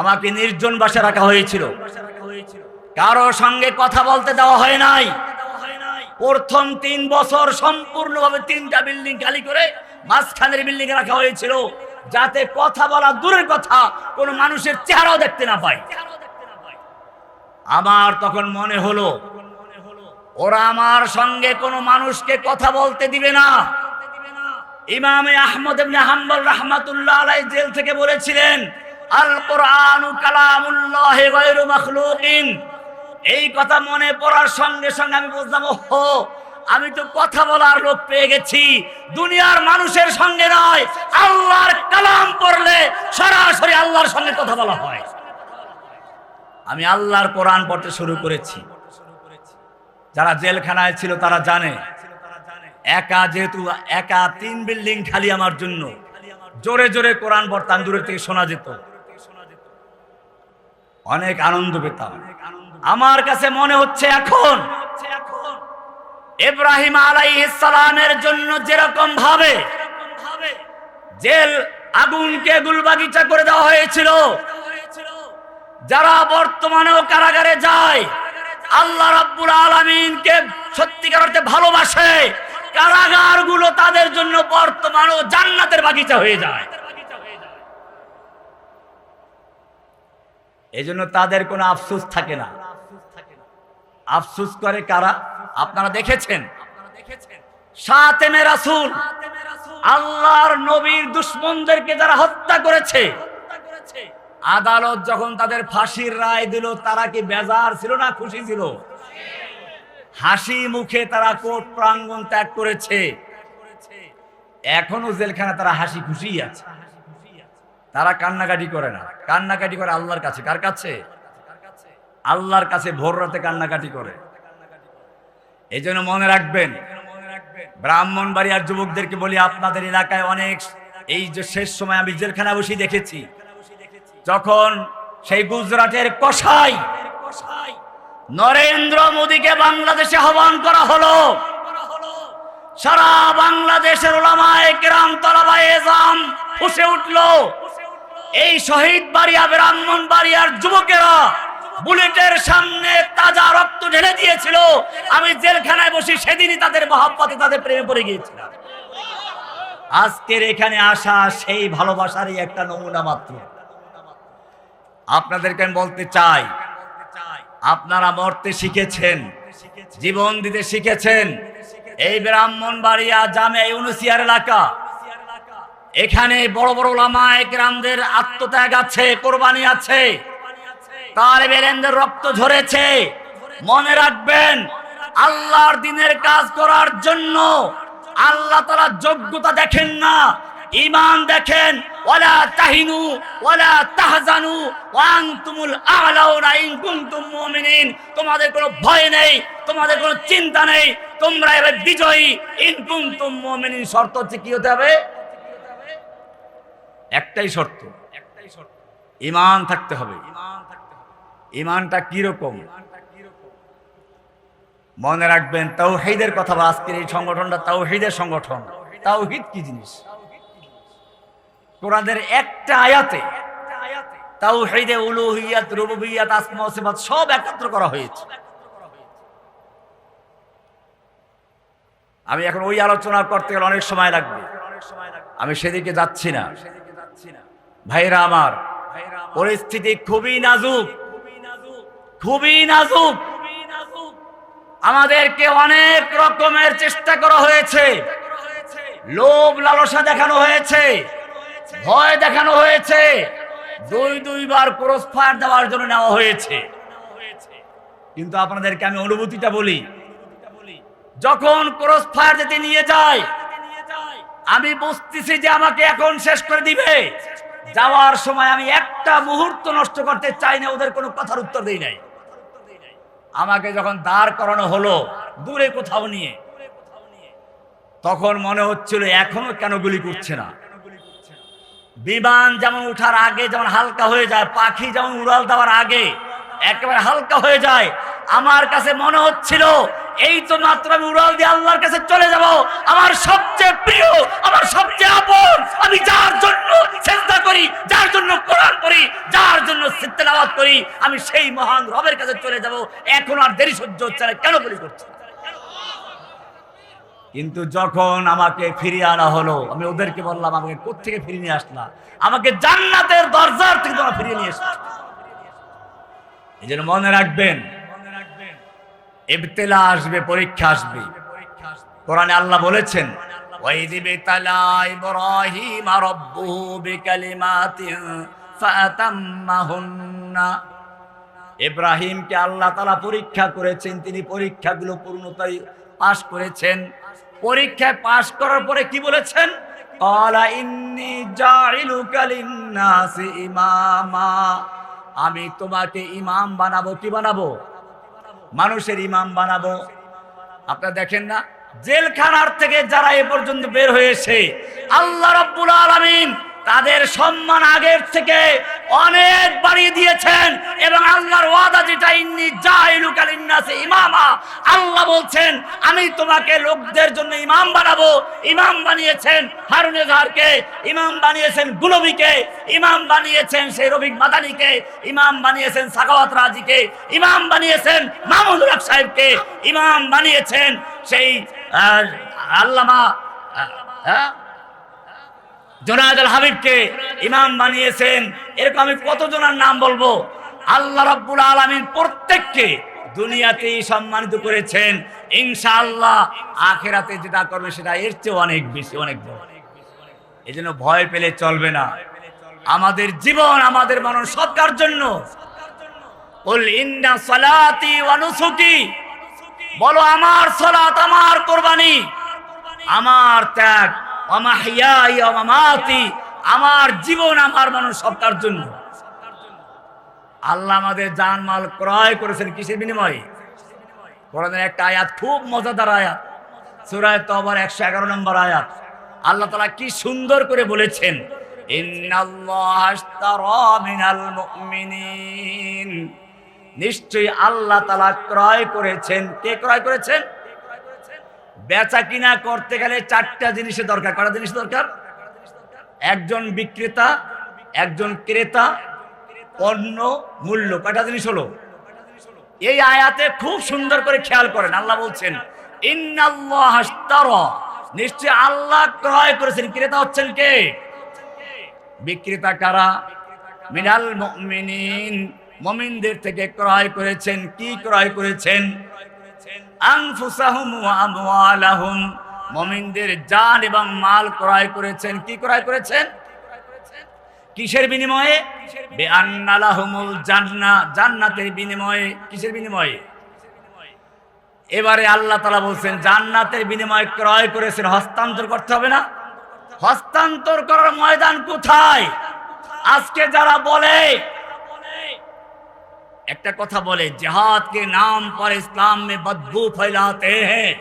আমাকে নির্জন বাসা রাখা হয়েছিল। কারও সঙ্গে কথা বলতে দেওয়া হয় নাই। প্রথম তিন বছর সম্পূর্ণভাবে তিনটা বিল্ডিং খালি করে মাঝখানের বিল্ডিং রাখা হয়েছিল, যাতে কথা বলা দূরের কথা কোনো মানুষের চেহারাও দেখতে না পায়। আমার তখন মনে হলো, ওরা আমার সঙ্গে কোনো মানুষকে কথা বলতে দিবে না। ইমামে আহমদ হাম্বল রাহমাতুল্লাহ আলাই জেল থেকে বলেছিলেন এই কথা মনে পড়ার সঙ্গে সঙ্গে আমি বুঝলাম, ওহো, আমি তো কথা বলার লোক পেয়ে গেছি। দুনিয়ার মানুষের সঙ্গে নয়, আল্লাহর কালাম পড়লে সরাসরি আল্লাহর সঙ্গে কথা বলা হয়। আমি আল্লাহর কোরআন পড়তে শুরু করেছি। যারা জেলখানায় ছিল তারা জানে, একা যেহেতু, একা তিন বিল্ডিং খালি আমার জন্য। জোরে জোরে কোরআন পড়তাম, দূরের থেকে শোনা যেত। অনেক আনন্দ পেতাম। আমার কাছে মনে হচ্ছে এখন ইব্রাহিম আলাইহিসসালামের জন্য যেরকম ভাবে জেল আগুনকে গুলবাগিচা করে দেওয়া হয়েছিল, যারা বর্তমানেও কারাগারে যায়, আল্লাহ রাব্বুল আলামিনকে সত্যিকার অর্থে ভালোবাসে, কারাগারগুলো তাদের জন্য বর্তমানেও জান্নাতের বাগিচা হয়ে যায়। এই জন্য তাদের কোনো আফসুস থাকে না। আফসুস করে কারা? আপনারা দেখেছেন? আল্লাহর নবীর দুশ্মনদেরকে যারা হত্যা করেছে, আদালত যখন তাদের ফাঁসির রায় দিল, তারা কি বেজার ছিল না খুশি ছিল? হাসি মুখে তারা কোর্ট প্রাঙ্গণ ত্যাগ করেছে। এখনও জেলখানা তারা হাসি খুশি আছে। তারা কান্নাকাটি করে না। কান্নাকাটি করে আল্লাহর কাছে। কার কাছে? আল্লাহর কাছে ভোর রাতে কান্নাকাটি করে। এই জন্য মনে রাখবেন ব্রাহ্মণবাড়িয়ার যুবকদেরকে বলি, আপনাদের এলাকায় অনেক এই যে শেষ সময় আমি জেলখানা বসে দেখেছি। যখন সেই গুজরাটের কসাই নরেন্দ্র মোদীকে বাংলাদেশে আহ্বান করা হলো, সারা বাংলাদেশের ওলামায়ে কেরাম তলাবায়ে জাম ফুসে উঠল। এই শহীদ বাড়িয়া, ব্রাহ্মণ বাড়িয়ার যুবকেরা বুলেটের সামনে তাজা রক্ত ঢেলে দিয়েছিল। আমি জেলখানায় বসে সেদিনই তাদের মহাব্বতে তাদের প্রেমে পড়ে গিয়েছিলাম। আজকের এখানে আসা সেই ভালোবাসারই একটা নমুনা মাত্র। আপনাদেরকে আমি বলতে চাই, আপনারা মরতে শিখেছেন, জীবন দিতে শিখেছেন। এই ব্রাহ্মণ বাড়িয়া জামে ইউনুসিয়ার এলাকা এখানে বড় বড় লামায় গ্রামদের আত্মত্যাগ আছে, কোরবানি আছে। তার বেরেন্দ্রের রক্ত ঝরেছে। মনে রাখবেন, আল্লাহর দিনের কাজ করার জন্য আল্লাহ তারা যোগ্যতা দেখেন না। ইমান দেখেন, ওয়ালা তাহিনু, ওয়ালা তাহজানু, ওয়া আনতুমুল আ'লাউনা ইন কুনতুম মুমিনিন। তোমাদের কোনো ভয় নেই, তোমাদের কোনো চিন্তা নেই, তোমরা এবার বিজয়ী। ইন কুনতুম মুমিনিন শর্ত হচ্ছে কি হতে হবে? একটাই শর্ত। একটাই শর্ত। ইমান থাকতে হবে। ইমানটা কীরকম? মনে রাখবেন তাওহীদের কথা বলা, আজকের এই সংগঠনটা তাওহীদের সংগঠন। তাওহীদ কি জিনিস? কোরআনের একটা আয়াতে তাওহীদে উলুহিয়াত রুবুবিয়াত আসমা সিফাত সব একত্র করা হয়েছে। আমি এখন ওই আলোচনা করতে গেলে অনেক সময় লাগবে। আমি সেদিকে যাচ্ছি না। ভাইরা আমার, পরিস্থিতি খুবই নাজুক। খুবই নাজুক। আমাদেরকে অনেক রকমের চেষ্টা করা হয়েছে। লোভ লালসা দেখানো হয়েছে। ভয় দেখানো হয়েছে। দুই দুইবার ক্রস ফায়ার দেওয়ার জন্য নেওয়া হয়েছে। কিন্তু আপনাদেরকে আমি অনুভূতিটা বলি, যখন ক্রস ফায়ার যেতে নিয়ে যায়, আমি বুঝতেছি যে আমাকে এখন শেষ করে দিবে। যাওয়ার সময় আমি একটা মুহূর্ত নষ্ট করতে চাই না, ওদের কোনো কথার উত্তর দিই নাই। আমাকে যখন দাঁড় করানো হলো, দূরে কোথাও নিয়ে, তখন মনে হচ্ছিল এখনও কেন গুলি করছে না। বিমান যেমন উঠার আগে যেমন হালকা হয়ে যায়, পাখি যেমন উড়াল দেওয়ার আগে একেবারে হালকা হয়ে যায়, আমার কাছে মনে হচ্ছিল এই তো মাত্র আমি উড়াল দিয়ে আল্লাহর কাছে চলে যাব। আমার সবচেয়ে প্রিয়, আমার সবচেয়ে আপন, আমি যার জন্য চিন্তা করি, যার জন্য কোরআন করি যার জন্য তেলাওয়াত করি, আমি সেই মহান রবের কাছে চলে যাব। এখন আর দেরি সহ্য হচ্ছে না, কেন বলি করছি? কিন্তু যখন আমাকে ফিরিয়ে আনা হলো, আমি ওদেরকে বললাম, আমাকে কোত্থেকে ফিরিয়ে নিয়ে আসলা? আমাকে জান্নাতের দরজার থেকে তোমরা ফিরিয়ে নিয়ে এসছো এই মনে রাখবেন ইবতেলা আসবে পরীক্ষা আসবে কোরআনে আল্লাহ বলেছেন وَإِذِ ابْتَلَى إِبْرَاهِيمَ رَبُّهُ بِكَلِمَاتٍ فَأَتَمَّهُنَّ ইব্রাহিমকে আল্লাহ তালা পরীক্ষা করেছেন তিনি পরীক্ষাগুলো পূর্ণতাই পাশ করেছেন পরীক্ষায় পাশ করার পরে কি বলেছেন ক্বালা ইন্নী জাইলুকা লিন্নাসি ইমামা আমি তোমাকে ইমাম বানাবো কি বানাবো মানুষের ইমাম বানাবো। আপনারা দেখেন না? জেলখানার থেকে যারা এ পর্যন্ত বের হয়েছে, আল্লাহ রব্বুল আলামিন তাদের সম্মান আগের থেকে অনেক বাড়িয়ে দিয়েছেন এবং আল্লাহর ওয়াদা যেটা, ইন্নি জাহিলুকাল ইন্নাসে ইমামা। আল্লাহ বলছেন, আমি তোমাকে লোকদের জন্য ইমাম বানাবো। ইমাম বানিয়েছেন হারুন এজাহারকে, ইমাম বানিয়েছেন গুলবিকে ইমাম বানিয়েছেন সেই রবিক মাদানিকে, ইমাম বানিয়েছেন সাখাওয়াত রাজিকে, ইমাম বানিয়েছেন মাহমুদুল হক সাহেবকে, ইমাম বানিয়েছেন সেই আল্লামা হ্যাঁ? জোনায়দ আল হাবিবকে ইমাম বানিয়েছেন। এরকম আমি কতজনের নাম বলব? আল্লাহ রাব্বুল আলামিন প্রত্যেককে দুনিয়াতেই সম্মানিত করেছেন। ইনশাআল্লাহ আখেরাতে যেটা করবে সেটা এর চেয়ে অনেক বেশি, অনেক বড়। এই জন্য ভয় পেলে চলবে না। আমাদের জীবন আমাদের মানুষ সবকার জন্য। বলো, আমার সালাত, আমার কোরবানি। আমার ত্যাগ আমার জীবন আমার মানুষ সবটার জন্য। আল্লাহ আমাদের জানমাল ক্রয় করেছেন কিসের বিনিময়ে? কোরআনের একটা আয়াত, খুব মজাদার আয়াত, সুরায় তবর একশো এগারো নম্বর আয়াত। আল্লাহ তালা কি সুন্দর করে বলেছেন নিশ্চয়ই আল্লাহ তালা ক্রয় করেছেন। কে ক্রয় করেছেন? বেচা কিনা করতে গেলে চারটা জিনিসের দরকার। কটা জিনিস দরকার? একজন বিক্রেতা, একজন ক্রেতা, পণ্য, মূল্য। কয়টা জিনিস হলো? এই আয়াতে খুব সুন্দর করে খেয়াল করেন। আল্লাহ বলছেন নিশ্চয় আল্লাহ ক্রয় করেছেন। ক্রেতা হচ্ছেন কে? বিক্রেতা কারা? মিনাল মুমিনদের থেকে ক্রয় করেছেন। কি ক্রয় করেছেন? আনফুসাহুম ওয়া আমওয়ালাহুম। মুমিনদের জান এবং মাল ক্রয় করেছেন। কি ক্রয় করেছেন? কিসের বিনিময়ে? বেআন্না লাহুমুল জান্নাতের বিনিময়ে। কিসের বিনিময়ে? এবারে আল্লাহ তালা বলছেন, জান্নাতের বিনিময়ে ক্রয় করেছেন। হস্তান্তর করতে হবে না। হস্তান্তর করার ময়দান কোথায়? আজকে যারা বলে একটা কথা বলে জেহাদ কে নাম পর ইসলাম মে বদবু ফেলাতে হ্যাঁ।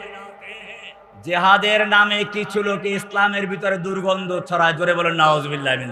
জেহাদের নামে কিছু লোক ইসলামের ভিতরে দুর্গন্ধ ছড়ায়। জোরে বলে নওয়াজ বিল্লাহ মিন